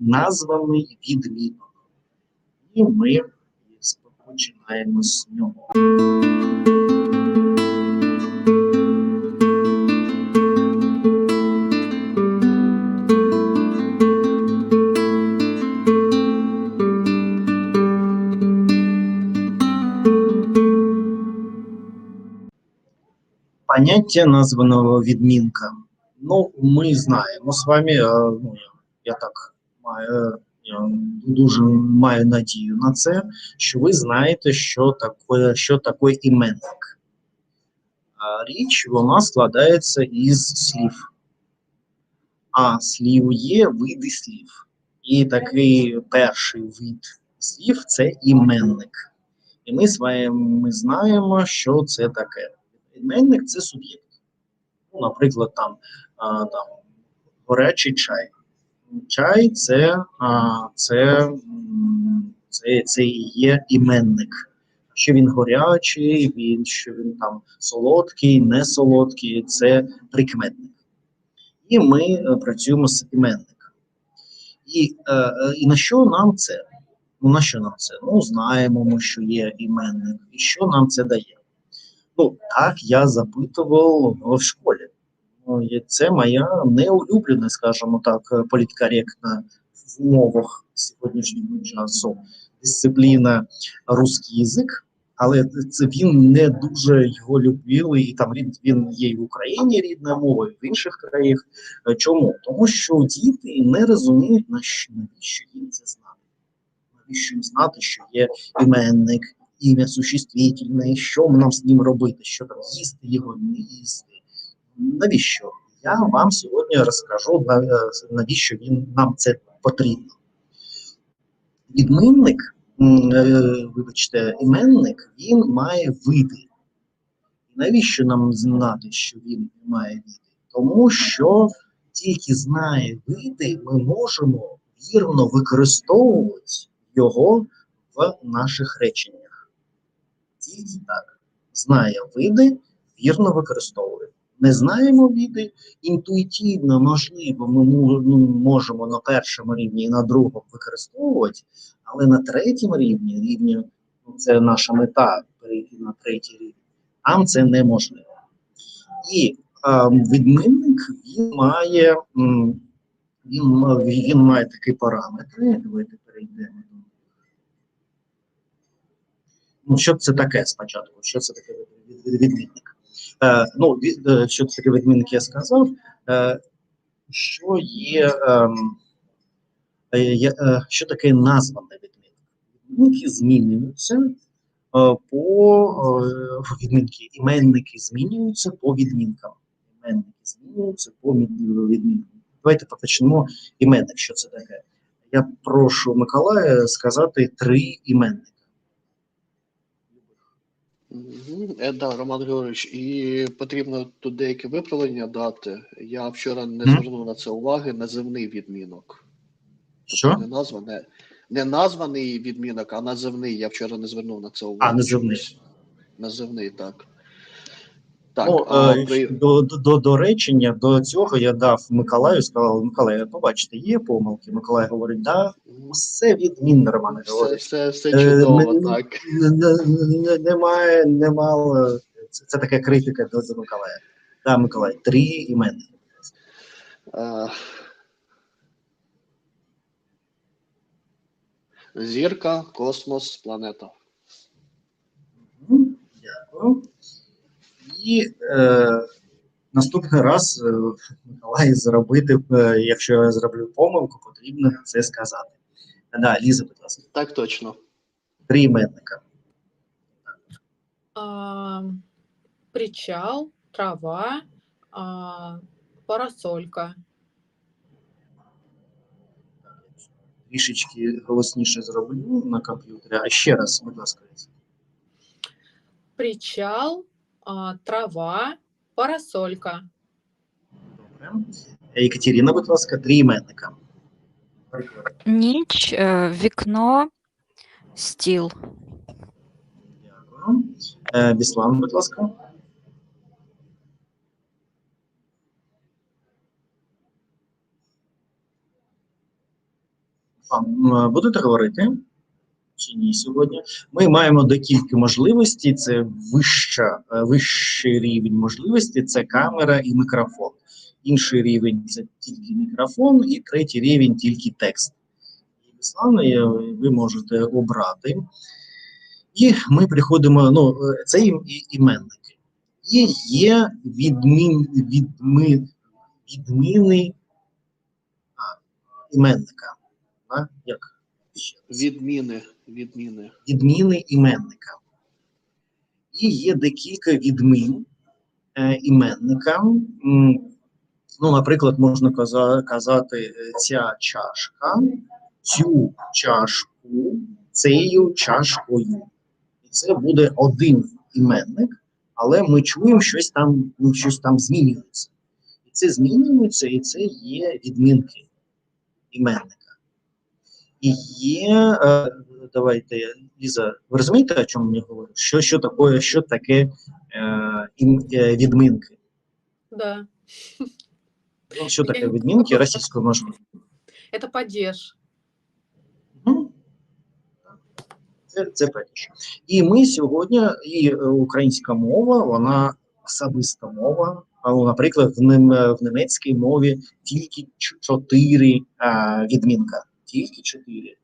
названий відмінок. І ми починаємо з нього. Поняття названого відмінка. Ну, ми знаємо з вами, е, ну, я, я так маю, дуже маю надію на це, що ви знаєте, що таке, що таке іменник. Річ вона складається із слів. А слів є види слів. І такий перший вид слів це іменник. І ми вами знаємо, що це таке. Іменник це суб'єкт. Ну, наприклад, там, там горячий чай. Чай це, це, це, це і є іменник. Що він горячий, він, що він там солодкий, не солодкий, це прикметник. І ми е, працюємо з іменником. І, е, і на що нам це? Ну, на що нам це? Ну, знаємо ми, що є іменник, і що нам це дає. Ну, так я запитував ну, в школі. Ну, це моя неулюблена, скажімо так, політкоректна в умовах сьогоднішнього часу дисципліна русський язик, але це він не дуже його любили, і там він, є і в Україні рідною мовою, і в інших країнах. Е, Чому? Тому що діти не розуміють, навіщо їм це знати. Навіщо їм знати, що є іменник, ім'я существительне, що нам з ним робити, що там їсти його, не їсти. Навіщо? Я вам сьогодні розкажу, е, навіщо він нам це потрібно. Відмінник, е, вибачте, іменник, він має види. Навіщо нам знати, що він має види? Тому що тільки знає види, ми можемо вірно використовувати його в наших реченнях. Тільки так. Знає види, вірно використовує. Не знаємо види, інтуїтивно, можливо, ми ну, можемо на першому рівні і на другому використовувати, але на третьому рівні, рівні ну, це наша мета перейти на третій рівень, там це неможливо. І е, відмінник він має, він, він має такі параметри. Давайте перейдемо до Ну, що це таке спочатку? Що це таке від- від- відмінник? Е, ну, е, що таке відмінник, я сказав. Е, що є, ем, що таке названий відмінник? Відмінки змінюються по відмінки. Іменники змінюються по відмінкам. Іменники змінюються по відмінкам. Давайте почнемо іменник. Що це таке? Я прошу Миколая сказати три іменника. Е, да, Роман Григорович, і потрібно тут деяке виправлення дати. Я вчора не звернув на це уваги. Називний відмінок. Що? Не назва, не, не названий відмінок, а називний. Я вчора не звернув на це увагу. А, називний. Називний, так. Так, ну, а, е, до, до, до, до речення, до цього я дав Миколаю, сказав, Миколай, побачите, є помилки. Миколай говорить, да, все відмінно, Роман все, все, все Е, чудово, ми- так. Немає, немало. Це, це така критика до, до Миколая. Да, Миколай, три імени. Е, Зірка, космос, планета. Дякую. І е, наступний раз е, Миколай зробити, е, якщо я зроблю помилку, потрібно це сказати. Да, Ліза, будь ласка, Так точно. три іменника. а, причал, трава, а, парасолька. Трішечки голосніше зроблю на комп'ютері. А ще раз, будь ласка. Причал, трава, парасолька. Добре. Екатерина, будь ласка, три іменника. Ніч, е, вікно, стіл. Дякую. Е, Біслан, будь ласка. Будете говорити? Чи ні сьогодні? Ми маємо декілька можливостей. Це вища, е, вищий рівень можливості це камера і мікрофон. Інший рівень це тільки мікрофон, і третій рівень тільки текст. І ви можете обрати. І ми приходимо. Ну, е, це іменники. І є відмін, відми, відміни а, іменника. А, як? Відміни. Відміни. відміни іменника. І є декілька відмін е, іменника. Ну, наприклад, можна казати е, ця чашка, цю чашку, цією чашкою. І це буде один іменник, але ми чуємо, щось там, ну, щось там змінюється. І це змінюється, і це є відмінки іменника. І є, е, давайте, Ліза, ви розумієте, о чому я говорю? Що, що таке, що таке е, е, відмінки? Да. Ну, Що таке відмінки російською можна? Это падеж. Це, це перше. І ми сьогодні, і українська мова, вона особиста мова. Ну, наприклад, в, нем, в німецькій мові тільки чотири відмінка. Тільки чотири.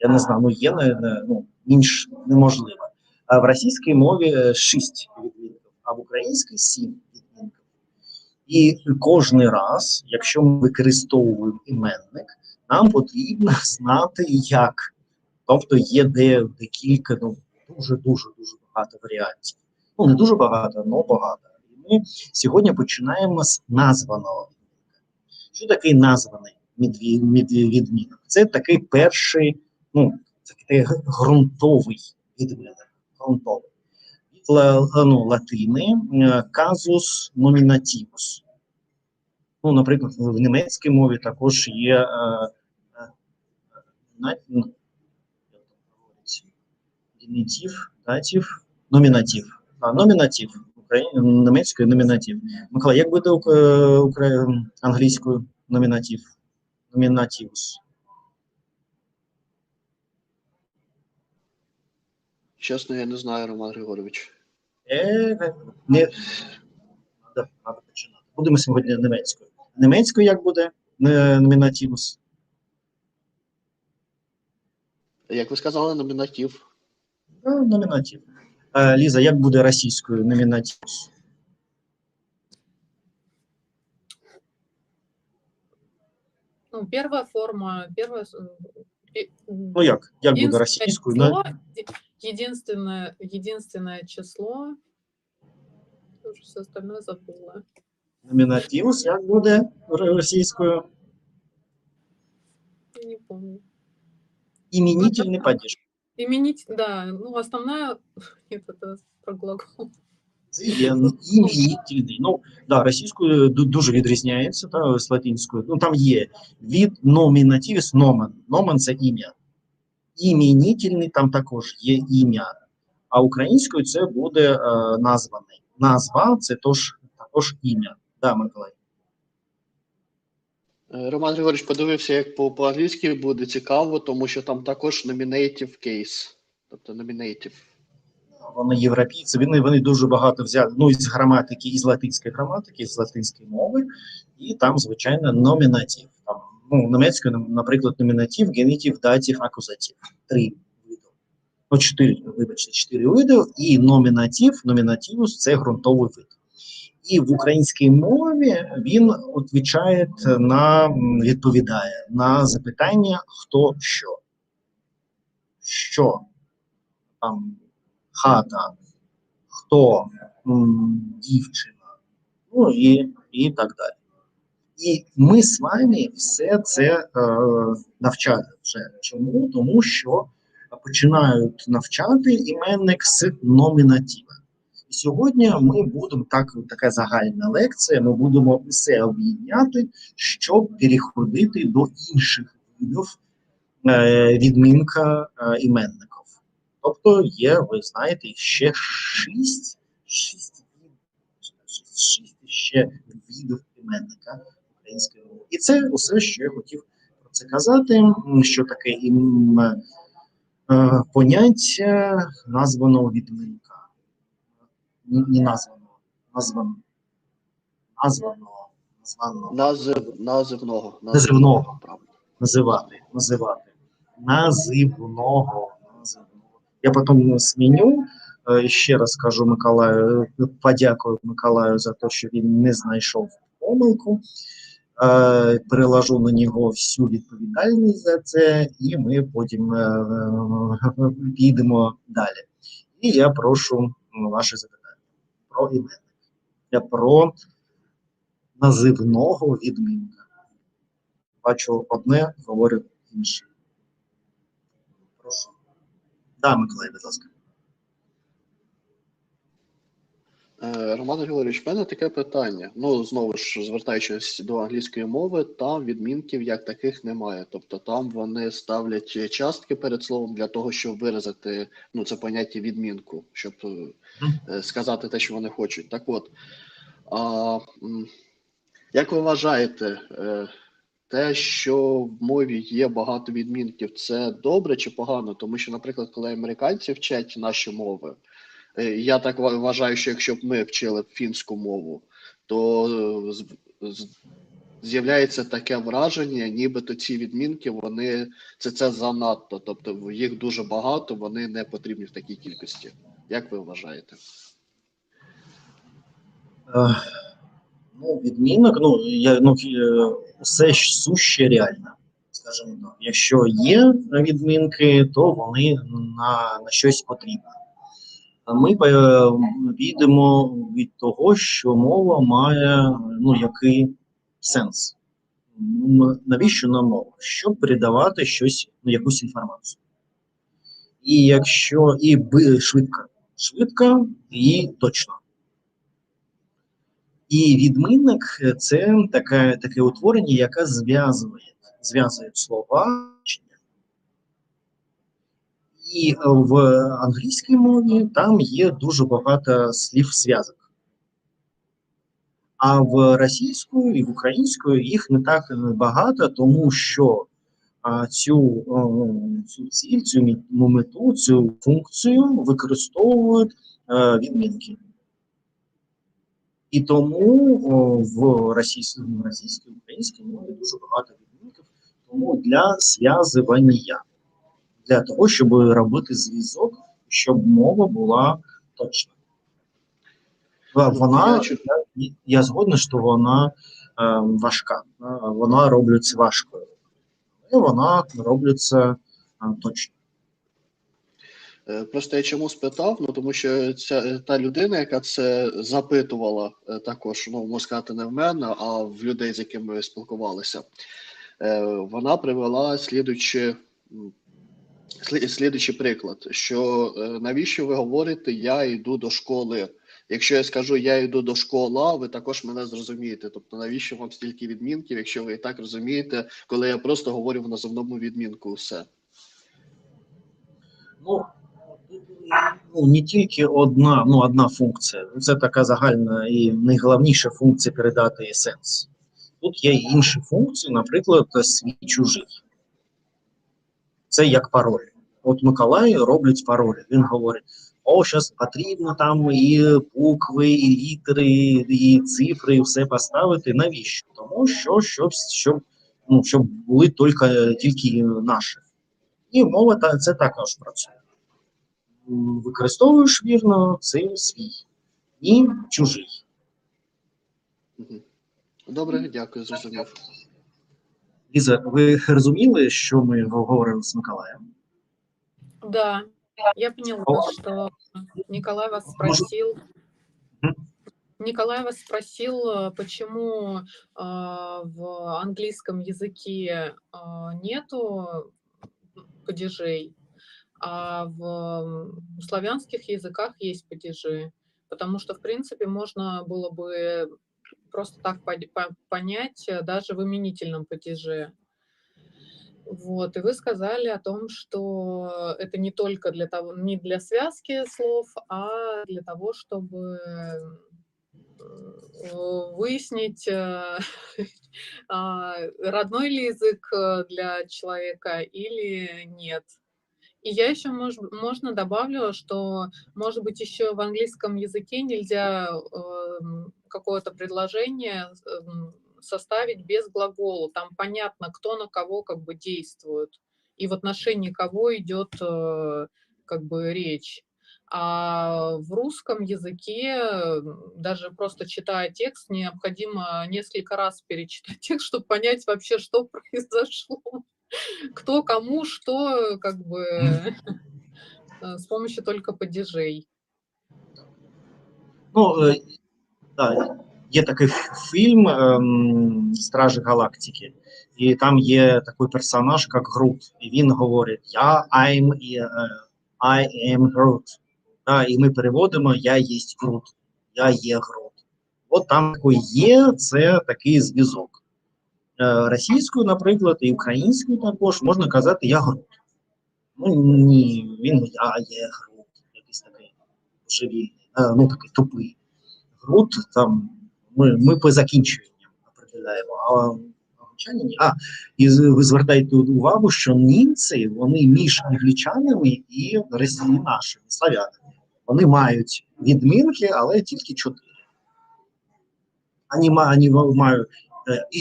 Я не знаю, ну є не, ну, інш неможливо. А в російській мові е, шість відмінків, а в українській сім відмінків. І кожен раз, якщо ми використовуємо іменник, нам потрібно знати, як. Тобто є де декілька, ну дуже дуже багато варіантів. Ну не дуже багато, але багато. І ми сьогодні починаємо з названого. Що таке названий медві- Це такий перший, ну такий ґрунтовий відмінок. Ґрунтовий. Ну, латини е, казус номінативус. Ну, наприклад, в німецькій мові також є е, е, на- ну, датив, номінатив. А, номінатив. Німецькою номінатив. Микола, як буде е, англійською номінатив? Номінативус. Чесно, я не знаю, Роман Григорович. Е, не... Надо, надо починати. Будемо сьогодні німецькою. Німецькою як буде е, номінативус? Як ви сказали, номінатив. Е, Номінатив. Е, Ліза, як буде російською номінативус? Ну, первая форма, первая... с- э, и- м, Ну як? Як буде единственное російською? На- число, е- единственное, единственное число, уже все остальное забыла. Номінативус як буде р- російською? Я не помню. Іменітельний падеж. Именить, да, ну, основная, нет, это про глагол. Це є іменітельний. Ну, да, російською дуже відрізняється та, з латинською. Ну, там є від номінативіс номен. Номен – це ім'я. Іменітельний там також є ім'я. А українською це буде е, названий. Назва – це тож, також ім'я. Да, Миколай. Е, Роман Григорович подивився, як по- по-англійськи буде цікаво, тому що там також nominative case. Тобто nominative. Вони європейці, вони, вони дуже багато взяли ну, із граматики, із латинської граматики, з латинської мови, і там, звичайно, номінатив. Там, ну, німецькою, наприклад, номінатив, генітив, датів, акузатив. Три види. Ну, чотири, вибачте, чотири види, і номінатив, номінативус – це ґрунтовий вид. І в українській мові він відповідає на, відповідає на запитання хто що. Що там хата, хто дівчина, ну і, і так далі. І ми з вами все це е, навчали вже. Чому? Тому що починають навчати іменник з номінатива. Сьогодні ми будемо так, така загальна лекція. Ми будемо все об'єдняти, щоб переходити до інших видів е, відмінка е, іменників. Тобто є, ви знаєте, ще шість, шість, шість, шість ще видів іменника української мови. І це усе, що я хотів про це казати, що таке ім, е, поняття названого відмінка. Не названого, названого. Названого, названого. Назив, називного. Називного. Називати, називати. Називного. Я потім зміню. Е, Ще раз кажу Миколаю, е, подякую Миколаю за те, що він не знайшов помилку. Е, Переложу на нього всю відповідальність за це, і ми потім підемо далі. І я прошу ваше запитання про іменник. Про називного відмінка бачу одне, говорю інше. Да, Миколай, будь ласка. Е, Роман Григорович, в мене таке питання. Ну, знову ж, звертаючись до англійської мови, там відмінків як таких немає. Тобто там вони ставлять частки перед словом для того, щоб виразити ну, це поняття відмінку, щоб е, е, сказати те, що вони хочуть. Так от, а, як ви вважаєте, те, що в мові є багато відмінків, це добре чи погано? Тому що, наприклад, коли американці вчать наші мови, Е, Я так вважаю, що якщо б ми вчили фінську мову, то е, з'являється таке враження, нібито ці відмінки вони це, це занадто, тобто їх дуже багато, вони не потрібні в такій кількості. Як ви вважаєте? Е, ну, відмінок, ну, я, ну, е, все ж суще реально. Скажімо так. Якщо є відмінки, то вони на, на щось потрібні. Ми е, підемо від того, що мова має ну, який сенс. Навіщо нам мова? Щоб передавати щось, ну, якусь інформацію. І якщо і швидко, швидко і точно. І відмінник е, це таке, таке утворення, яке зв'язує, зв'язує слова. І е, в англійській мові там є дуже багато слів зв'язок. А в російською і в українською їх не так багато, тому що цю, цю ціль, цю мету, цю функцію використовують е, відмінки. І тому о, в російській, в російській, українській мові дуже багато відмінків, тому для зв'язування, для того, щоб робити зв'язок, щоб мова була точна. Ну, Вона, я згодна, що вона е, важка, вона робиться важкою, але вона робиться е, точно. Е, Просто я чому спитав? Ну тому що ця та людина, яка це запитувала, е, також ну можна сказати, не в мене, а в людей, з якими ми спілкувалися. Е, Вона привела слідуючи, слідуючий приклад: що навіщо ви говорите, я йду до школи? Якщо я скажу я йду до школи, ви також мене зрозумієте. Тобто, навіщо вам стільки відмінків, якщо ви і так розумієте, коли я просто говорю в назовному відмінку все. Ну, ну, не тільки одна, ну, одна функція. Це така загальна і найголовніша функція передати сенс. Тут є інші функції, наприклад, свій чужий. Це як пароль. От Миколай роблять паролі. Він говорить: о, зараз потрібно там і букви, і літери, і цифри, і все поставити. Навіщо? Тому що щоб, щоб, ну, щоб були тільки, тільки наші. І мова це також працює. Використовуєш вірно це свій і чужий. Добре, дякую, зрозумів. Ліза, ви розуміли, що ми говорили з Миколаєм? Да, я поняла, О. что Николай вас спросил. Николай вас спросил, э, почему а, в английском языке а, нету падежей, а в славянских языках есть падежи. Потому что, в принципе, можно было бы просто так пон- по- понять э, даже в именительном падеже. Вот, и вы сказали о том, что это не только для того, не для связки слов, а для того, чтобы э, выяснить, э, а, родной ли язык для человека или нет. И я еще, можно добавлю, что, может быть, еще в английском языке нельзя эм, какое-то предложение эм, составить без глагола. Там понятно, кто на кого как бы действует и в отношении кого идет э, как бы речь. А в русском языке, даже просто читая текст, необходимо несколько раз перечитать текст, чтобы понять вообще, что произошло, кто кому что, как бы э, с помощью только падежей. Ну, е, да, є такий ф- фільм ем, Стражі Галактики, і там є такий персонаж, як Грут, і він говорить: Я I'm і е, I am Groot. Да, і ми переводимо Я єсть Грут, я є Грут. От там такий є, це такий зв'язок. Е, Російською, наприклад, і українською також можна казати Я Грут. Ну ні, він я є Грут, якийсь такий божевільний, е, ну такий тупий. Грут там ми, ми по закінченням определяємо, а англічані ні. А, і ви звертаєте увагу, що німці вони між англічанами і росіяни нашими, славянами. Вони мають відмінки, але тільки чотири. Вони ва- мають е, і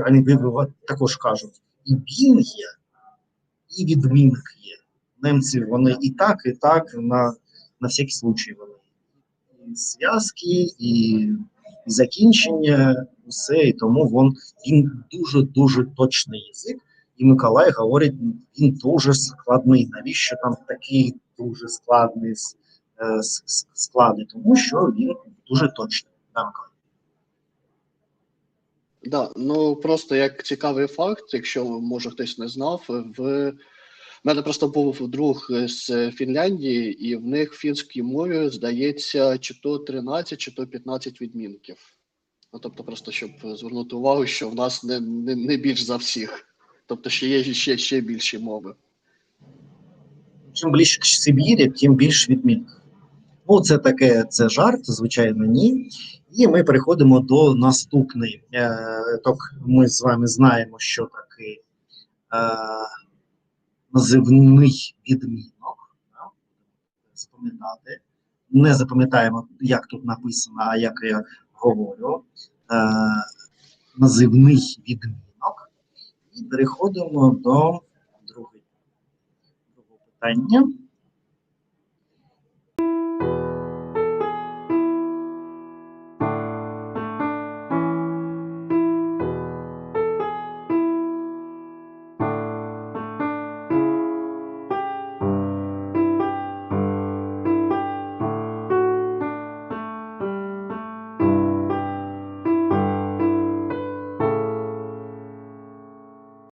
вони ви- ви- також кажуть, і «bin» є, і відмінок є. Немці вони і так, і так, на, на всякий случай вони і зв'язки, і, закінчення, усе, і тому він, він дуже дуже точний язик. І Миколай говорить, він дуже складний. Навіщо там такий дуже складний е, склади? Тому що він дуже точний. Да. Да, ну просто як цікавий факт, якщо може хтось не знав, в мене просто був друг з Фінляндії, і в них в фінській мові здається, чи то 13, чи то 15 відмінків. Ну тобто, просто щоб звернути увагу, що в нас не, не, не більш за всіх. Тобто, ще є ще, ще більші мови. Чим ближче к Сибірі, тим більш відмінок. Ну, це таке, це жарт, звичайно, ні. І ми переходимо до наступної. Е, так, ми з вами знаємо, що таке е, називний відмінок. Запам'ятати. Не запам'ятаємо, як тут написано, а як я говорю. Е, називний відмінок. І переходимо до другого питання.